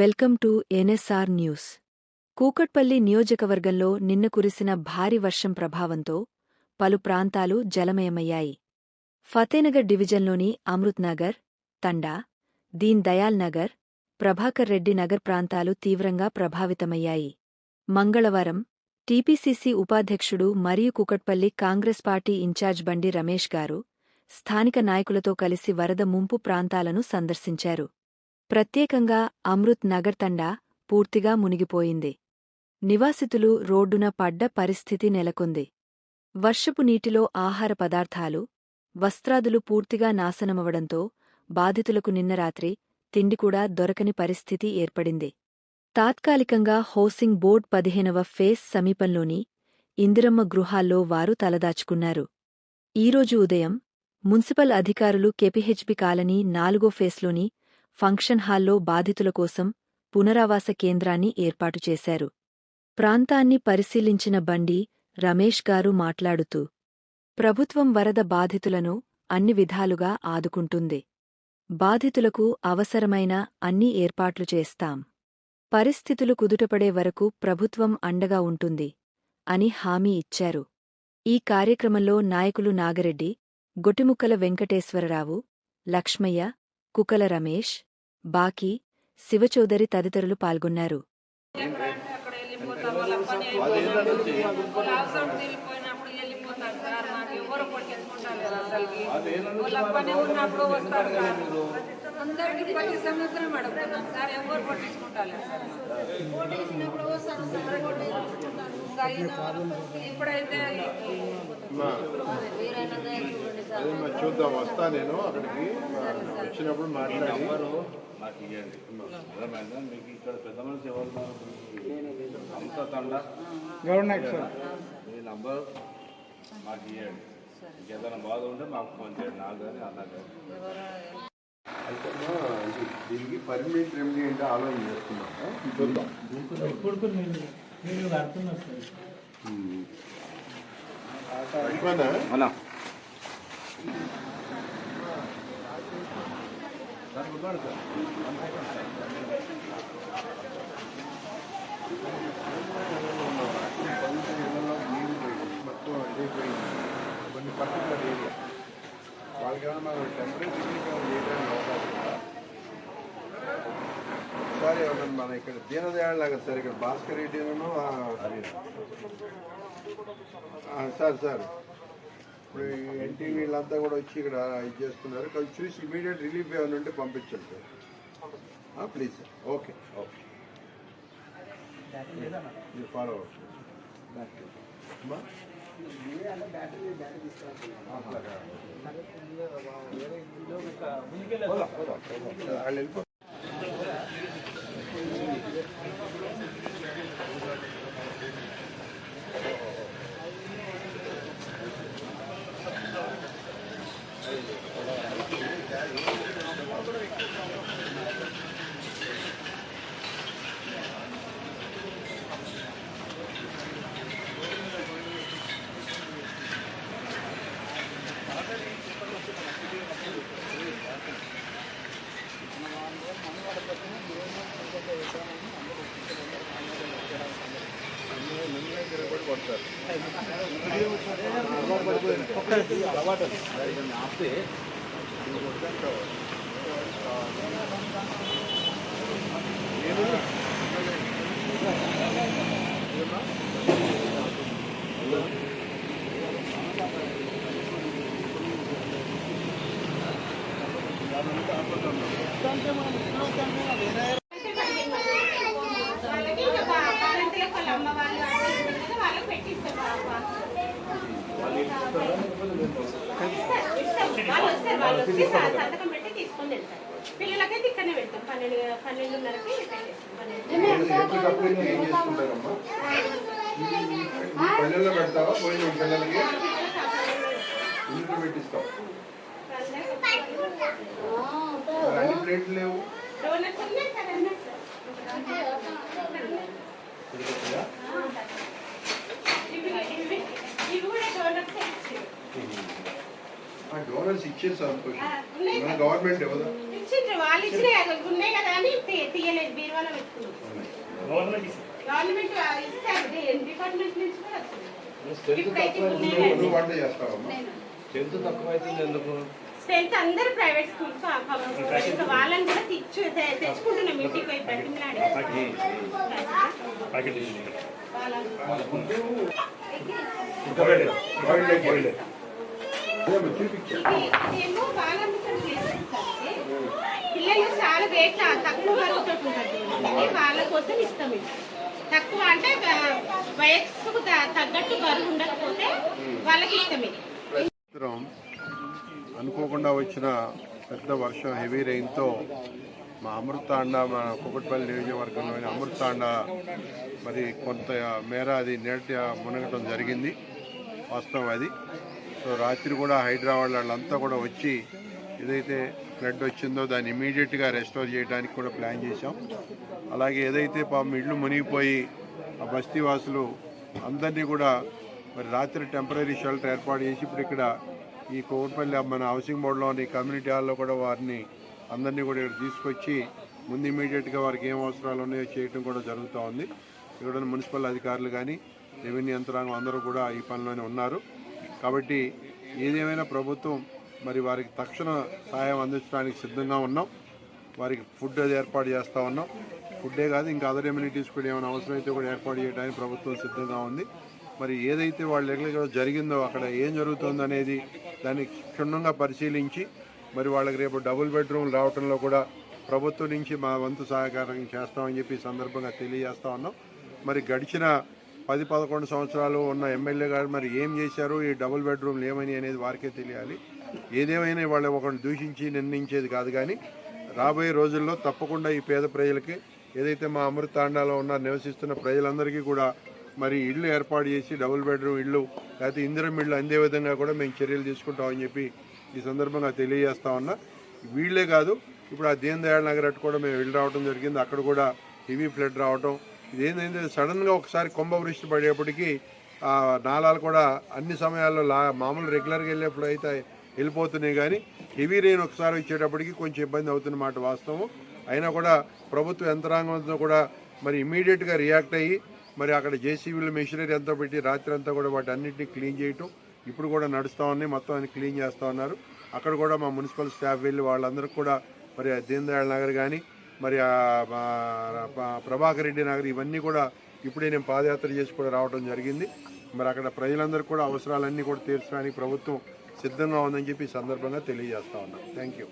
Welcome to NSR news. Kukatpally నియోజకవర్గంలో నిన్న కురిసిన భారీ వర్షం ప్రభావంతో పలు ప్రాంతాలు జలమయమయ్యాయి. ఫతేనగర్ డివిజన్లోని అమృత్ నగర్ తండా దీన్ దయాల్ నగర్ ప్రభాకర్ రెడ్డి నగర్ ప్రాంతాలు తీవ్రంగా ప్రభావితమయ్యాయి. మంగళవారం టీపీసీసీ ఉపాధ్యక్షుడు మరియు కూకట్పల్లి కాంగ్రెస్ పార్టీ ఇన్ఛార్జ్ బండి రమేష్ గారు స్థానిక నాయకులతో కలిసి వరద ముంపు ప్రాంతాలను సందర్శించారు. ప్రత్యేకంగా అమృత్ నగర్ తండా పూర్తిగా మునిగిపోయింది. నివాసితులు రోడ్డున పడ్డ పరిస్థితి నెలకొంది. వర్షపు నీటిలో ఆహార పదార్థాలు వస్త్రాదులు పూర్తిగా నాశనమవడంతో బాధితులకు నిన్న రాత్రి తిండి కూడా దొరకని పరిస్థితి ఏర్పడింది. తాత్కాలికంగా హౌసింగ్ బోర్డ్ పదిహేనవ ఫేస్ సమీపంలోని ఇందిరమ్మ గృహాల్లో వారు తలదాచుకున్నారు. ఈరోజు ఉదయం మున్సిపల్ అధికారులు కెపిహెచ్బి కాలనీ నాలుగో ఫేస్లోని ఫంక్షన్ హాల్లో బాధితుల కోసం పునరావాస కేంద్రాన్ని ఏర్పాటు చేశారు. ప్రాంతాన్ని పరిశీలించిన బండి రమేష్ గారు మాట్లాడుతూ ప్రభుత్వం వరద బాధితులను అన్ని విధాలుగా ఆదుకుంటుంది. బాధితులకు అవసరమైన అన్ని ఏర్పాట్లు చేస్తాం. పరిస్థితులు కుదుటపడే వరకు ప్రభుత్వం అండగా ఉంటుంది అని హామీ ఇచ్చారు. ఈ కార్యక్రమంలో నాయకులు నాగరెడ్డి గొటిముక్కల వెంకటేశ్వరరావు లక్ష్మయ్య కుకల రమేష్ బాకీ శివచౌదరి తదితరులు పాల్గొన్నారు. ఉన్నప్పుడు అందరికీ ప్రతి సంవత్సరం అడుగుతున్నాం సార్ ఎవరు పట్టించుకుంటారు ఇప్పుడైతే అదే మరి చూద్దాం వస్తా నేను అక్కడికి. వచ్చినప్పుడు మాట్లాడి. నాకు ఇవ్వండి అర్థమైందా? మీకు ఇక్కడ పెద్ద మనిషి ఎవరు? అంతా తండ. మీ నంబర్ మాకు ఇవ్వండి ఇంకేదైనా బాధ ఉంటే మాకు ఫోన్ చేయండి. నాకు కానీ అన్నకు కానీ దీనికి పర్మనెంట్ రెమెడీ అంటే ఆలోచన చేస్తున్నాము. చూద్దాం అన్నా కొన్ని పర్టికులర్ ఏరియా. వాళ్ళకి ఏమైనా మనం టెంపరేచర్ అవకాశం ఒకసారి మన ఇక్కడ దీనదయాళ్ లాగా సార్ ఇక్కడ భాస్కర్ రెడ్డిను సార్ సార్. ఇప్పుడు ఎన్టీ వీళ్ళంతా కూడా వచ్చి ఇక్కడ ఇది చేస్తున్నారు. కొంచెం చూసి ఇమీడియట్ రిలీఫ్ ఏమైనా ఉంటే పంపించండి sir. Please sir. Okay. Okay. మీరు ఫాలో అమ్మా. వాళ్ళు వెళ్ళిపో కొడతారు వాళ్ళకి ఇక బా- బాలంతలకు వాళ్ళ అమ్మ వాళ్ళు అట్లా ఉంటారు కదా, వాళ్ళకి పెట్టిస్తారు పాప. ఇస్తారు. వాళ్ళు వచ్చి సంతకం పెట్టి తీసుకొని వెళ్తారు. పిల్లలకైతే ఇక్కడనే పెడతాం పన్నెండు పన్నెండున్నరకి పెట్టేస్తాం పన్నెండు ఎప్పటికప్పుడు ఏం చేసుకుంటారమ్మా? పల్లెల్లో పెడతావా? పోయిన పిల్లలకి? ఇంట్లో పెట్టిస్తావు? మరి అన్ని ప్లేట్లు లేవు డోనట్స్ ఉన్నాయి సార్ అన్నీ తిరుపతిగా? ఇవి ఇవి ఇవి కూడా డోనట్స్ ఇచ్చారు డోనర్స్ ఇచ్చేది సంతోషం మన. గవర్నమెంట్ వాళ్ళు ఇచ్చినాయి ఉన్నాయి కదా అని తీయలేదు బీరువాలో పెట్టుకున్నాం గవర్నమెంట్ ఇస్తారు డిపార్ట్మెంట్ నుంచి కూడా నువ్వు వంట చేస్తావమ్మా? స్ట్రెంత్ తక్కువ అవుతుంది ఎందుకు? స్ట్రెంత్ అందరూ ప్రైవేట్ స్కూల్స్ వాళ్ళని కూడా తెచ్చు తెచ్చుకుంటున్నాం ఇంటికి పోయి ఇదేమో. పిల్లలు చాలా రేట్ తక్కువ బరువుతో ఉంటుంది ఇది వాళ్ళ కోసం ఇస్తాం ఇది. తక్కువ అంటే వయస్సుకు తగ్గట్టు బరువు ఉండకపోతే వాళ్ళకి ఇస్తాం ఇది. అనుకోకుండా వచ్చిన పెద్ద వర్షం హెవీ రెయిన్తో మా అమృతాండ మా కుకట్పల్లి నియోజకవర్గంలోని అమృతాండ మరి కొంత మేర అది నేట మునగటం జరిగింది. వాస్తవం అది. సో రాత్రి కూడా హైదరాబాద్ వాళ్ళంతా కూడా వచ్చి ఏదైతే ఫ్లడ్ వచ్చిందో దాన్ని ఇమీడియట్గా రెస్టోర్ చేయడానికి కూడా ప్లాన్ చేశాం. అలాగే ఏదైతే పాపం ఇళ్ళు మునిగిపోయి ఆ బస్తీవాసులు అందరినీ కూడా మరి రాత్రి టెంపరీ షెల్టర్ ఏర్పాటు చేసి ఇప్పుడు ఇక్కడ ఈ కోవట్పల్లి మన హౌసింగ్ బోర్డులోని కమ్యూనిటీ హాల్లో కూడా వారిని అందరినీ కూడా ఇక్కడ తీసుకొచ్చి ముందు ఇమీడియట్గా వారికి ఏం అవసరాలు ఉన్నాయో చేయటం కూడా జరుగుతూ ఉంది. ఇక్కడ మున్సిపల్ అధికారులు కానీ రెవెన్యూ యంత్రాంగం అందరూ కూడా ఈ పనిలోనే ఉన్నారు. కాబట్టి ఏదేమైనా ప్రభుత్వం మరి వారికి తక్షణ సహాయం అందించడానికి సిద్ధంగా ఉన్నాం. వారికి ఫుడ్ అది ఏర్పాటు చేస్తూ ఉన్నాం. ఫుడ్డే కాదు ఇంకా అదర్ ఎమ్యూనిటీస్ కూడా ఏమైనా అవసరమైతే కూడా ఏర్పాటు చేయడానికి ప్రభుత్వం సిద్ధంగా ఉంది. మరి ఏదైతే వాళ్ళ దగ్గర జరిగిందో అక్కడ ఏం జరుగుతుంది అనేది దాన్ని క్షుణ్ణంగా పరిశీలించి మరి వాళ్ళకి రేపు డబుల్ బెడ్రూమ్ రావడంలో కూడా ప్రభుత్వం నుంచి మా వంతు సహకారం చేస్తామని చెప్పి సందర్భంగా తెలియజేస్తా ఉన్నాం. మరి గడిచిన పది పదకొండు సంవత్సరాలు ఉన్న ఎమ్మెల్యే గారు మరి ఏం చేశారు? ఈ డబుల్ బెడ్రూమ్లు ఏమని అనేది వారికే తెలియాలి. ఏదేమైనా వాళ్ళు ఒకరిని దూషించి నిర్ణయించేది కాదు కానీ రాబోయే రోజుల్లో తప్పకుండా ఈ పేద ప్రజలకి ఏదైతే మా అమృతాండాలో ఉన్న నివసిస్తున్న ప్రజలందరికీ కూడా మరి ఇళ్ళు ఏర్పాటు చేసి డబుల్ బెడ్రూమ్ ఇళ్ళు లేకపోతే ఇందిరం ఇళ్ళు అందే విధంగా కూడా మేము చర్యలు తీసుకుంటామని చెప్పి ఈ సందర్భంగా తెలియజేస్తా ఉన్నా. వీళ్ళే కాదు ఇప్పుడు ఆ దీన్ దయాళ్ నగర్ అటు కూడా మేము వెళ్ళి రావడం జరిగింది. అక్కడ కూడా హెవీ ఫ్లడ్ రావటం ఇదేంటంటే సడన్గా ఒకసారి కుంభవృష్టి పడేప్పటికీ ఆ నాళాలు కూడా అన్ని సమయాల్లో లా మామూలు రెగ్యులర్గా వెళ్ళేప్పుడు అయితే వెళ్ళిపోతున్నాయి కానీ హెవీ రెయిన్ ఒకసారి వచ్చేటప్పటికి కొంచెం ఇబ్బంది అవుతున్నమాట వాస్తవం. అయినా కూడా ప్రభుత్వ యంత్రాంగంతో కూడా మరి ఇమీడియట్గా రియాక్ట్ అయ్యి మరి అక్కడ జేసీబీలు మెషినరీ అంతా పెట్టి రాత్రి అంతా కూడా వాటి అన్నింటినీ క్లీన్ చేయటం ఇప్పుడు కూడా నడుస్తూ ఉన్నాయి మొత్తం అన్ని క్లీన్ చేస్తూ ఉన్నారు. అక్కడ కూడా మా మున్సిపల్ స్టాఫ్ వెళ్ళి వాళ్ళందరికీ కూడా మరి దీన్ దయాళ్ నగర్ కానీ మరి ప్రభాకర్ రెడ్డి నగర్ ఇవన్నీ కూడా ఇప్పుడే నేను పాదయాత్ర చేసి కూడా రావడం జరిగింది. మరి అక్కడ ప్రజలందరూ కూడా అవసరాలన్నీ కూడా తీర్చడానికి ప్రభుత్వం సిద్ధంగా ఉందని చెప్పి సందర్భంగా తెలియజేస్తా ఉన్నాను థ్యాంక్ యూ